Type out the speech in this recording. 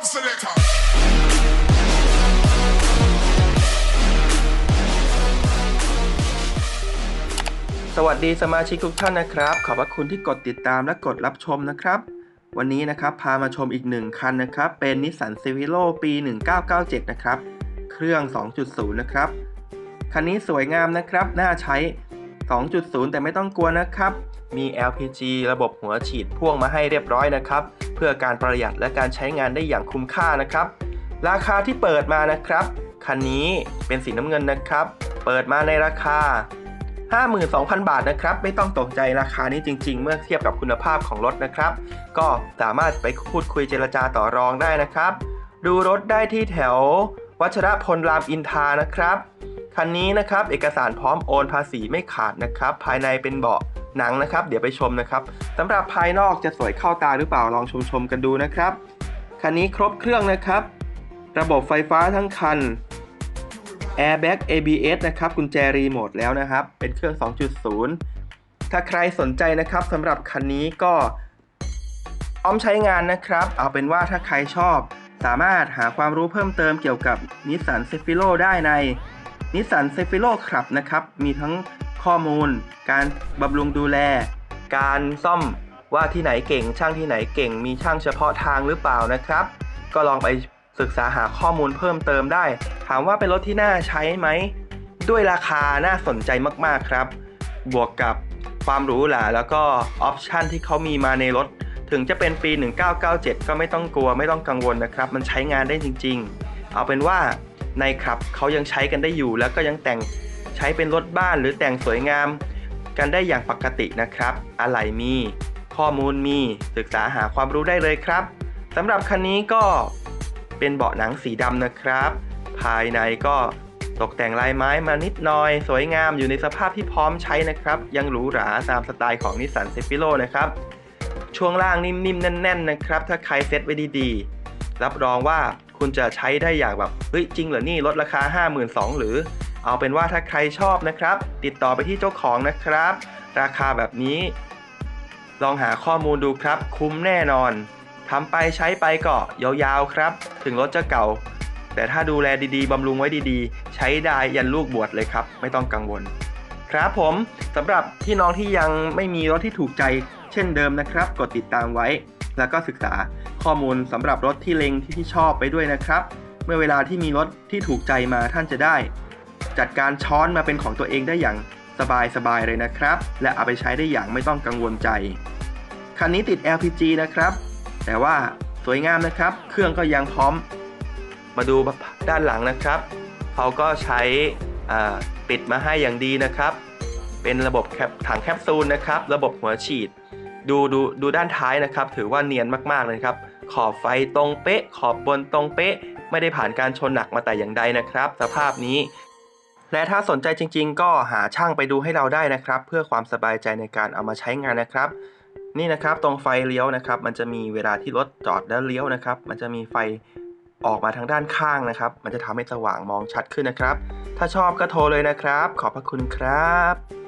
Dub selector. สวัสดีสมาชิกทุกท่านนะครับ ขอบพระคุณที่กดติดตามและกดรับชมนะครับ วันนี้นะครับพามาชมอีกหนึ่งคันนะครับ เป็นนิสสัน c i v i l o ปี 1997 นะครับ เครื่อง 2.0 นะครับ คันนี้สวยงามนะครับ น่าใช้ 2.0 แต่ไม่ต้องกลัวนะครับ มี LPG ระบบหัวฉีดพ่วงมาให้เรียบร้อยนะครับ เพื่อการประหยัดและการใช้งานได้อย่างคุ้มค่านะครับ ราคาที่เปิดมานะครับ คันนี้เป็นสีน้ำเงินนะครับ เปิดมาในราคา 52,000 บาทนะครับ ไม่ต้องตกใจราคานี้จริง ๆ เมื่อเทียบกับคุณภาพของรถนะครับ ก็สามารถไปพูดคุยเจรจาต่อรองได้นะครับ ดูรถได้ที่แถว วัชรพลรามอินทานะครับ คันนี้นะครับเอกสารพร้อมโอนภาษีไม่ขาดนะครับภายในเป็นเบาะหนังนะครับ เดี๋ยวไปชมนะครับสำหรับภายนอกจะสวยเข้าตาหรือเปล่าลองชมชมๆกันดูนะครับ คันนี้ครบเครื่องนะครับ ระบบไฟฟ้าทั้งคัน Airbag ABS นะครับกุญแจรีโมทแล้วนะครับ เป็นเครื่อง 2.0 ถ้าใครสนใจนะครับสำหรับคันนี้ก็พร้อมใช้งานนะครับ เอาเป็นว่าถ้าใครชอบ สามารถหาความรู้เพิ่มเติมเกี่ยวกับ Nissan c e f i r o ได้ใน Nissan c e f i r o ครับนะครับ มีทั้งข้อมูล การบำรุงดูแล การซ่อมว่าที่ไหนเก่ง ช่างที่ไหนเก่ง มีช่างเฉพาะทางหรือเปล่านะครับ ก็ลองไปศึกษาหาข้อมูลเพิ่มเติมได้ ถามว่าเป็นรถที่น่าใช้ไหม ด้วยราคาน่าสนใจมากๆครับ บวกกับความหรูหราแล้วก็ออปชันที่เขามีมาในรถ ถึงจะเป็นปี 1997 ก็ไม่ต้องกลัวไม่ต้องกังวลนะครับ มันใช้งานได้จริง ๆ เอาเป็นว่า ในครับเขายังใช้กันได้อยู่ แล้วก็ยังแต่งใช้เป็นรถบ้านหรือแต่งสวยงาม กันได้อย่างปกตินะครับ อะไหล่มี ข้อมูลมีศึกษาหาความรู้ได้เลยครับสำหรับคันนี้ก็เป็นเบาะหนังสีดำนะครับ ภายในก็ตกแต่งลายไม้มานิดหน่อย สวยงามอยู่ในสภาพที่พร้อมใช้นะครับ ยังหรูหราตามสไตล์ของนิสสันเซฟิโลนะครับ ช่วงล่างนิ่มๆ แน่น ๆ นะครับ ถ้าใครเซ็ตไว้ดีๆ รับรองว่า คุณจะใช้ได้อย่างแบบเฮ้ยจริงเหรอนี่ลดราคา 52,000หรือ เอาเป็นว่าถ้าใครชอบนะครับ ติดต่อไปที่เจ้าของนะครับ ราคาแบบนี้ ลองหาข้อมูลดูครับ คุ้มแน่นอนทำไปใช้ไปก็ยาวๆครับ ถึงรถจะเก่า แต่ถ้าดูแลดีๆบำรุงไว้ดีๆ ใช้ได้ยันลูกบวชเลยครับ ไม่ต้องกังวล ครับผมสำหรับพี่น้องที่ยังไม่มีรถที่ถูกใจ เช่นเดิมนะครับ กดติดตามไว้ แล้วก็ศึกษาข้อมูลสำหรับรถที่เล็งที่ที่ชอบไปด้วยนะครับ เมื่อเวลาที่มีรถที่ถูกใจมาท่านจะได้ จัดการช้อนมาเป็นของตัวเองได้อย่างสบายๆเลยนะครับ และเอาไปใช้ได้อย่างไม่ต้องกังวลใจ คันนี้ติด LPG นะครับ แต่ว่าสวยงามนะครับ เครื่องก็ยังพร้อม มาดูด้านหลังนะครับ เขาก็ใช้อ่าปิดมาให้อย่างดีนะครับ เป็นระบบแคปถังแคปซูลนะครับ ระบบหัวฉีด ดูดูดูด้านท้ายนะครับ ถือว่าเนียนมากๆเลยครับ ขอบไฟตรงเป๊ะ ขอบบนตรงเป๊ะ ไม่ได้ผ่านการชนหนักมาแต่อย่างใดนะครับ สภาพนี้ และถ้าสนใจจริง ๆ ก็หาช่างไปดูให้เราได้นะครับ เพื่อความสบายใจในการเอามาใช้งานนะครับ นี่นะครับตรงไฟเลี้ยวนะครับ มันจะมีเวลาที่รถจอดแล้วเลี้ยวนะครับ มันจะมีไฟออกมาทางด้านข้างนะครับ มันจะทำให้สว่างมองชัดขึ้นนะครับ ถ้าชอบก็โทรเลยนะครับ ขอบพระคุณครับ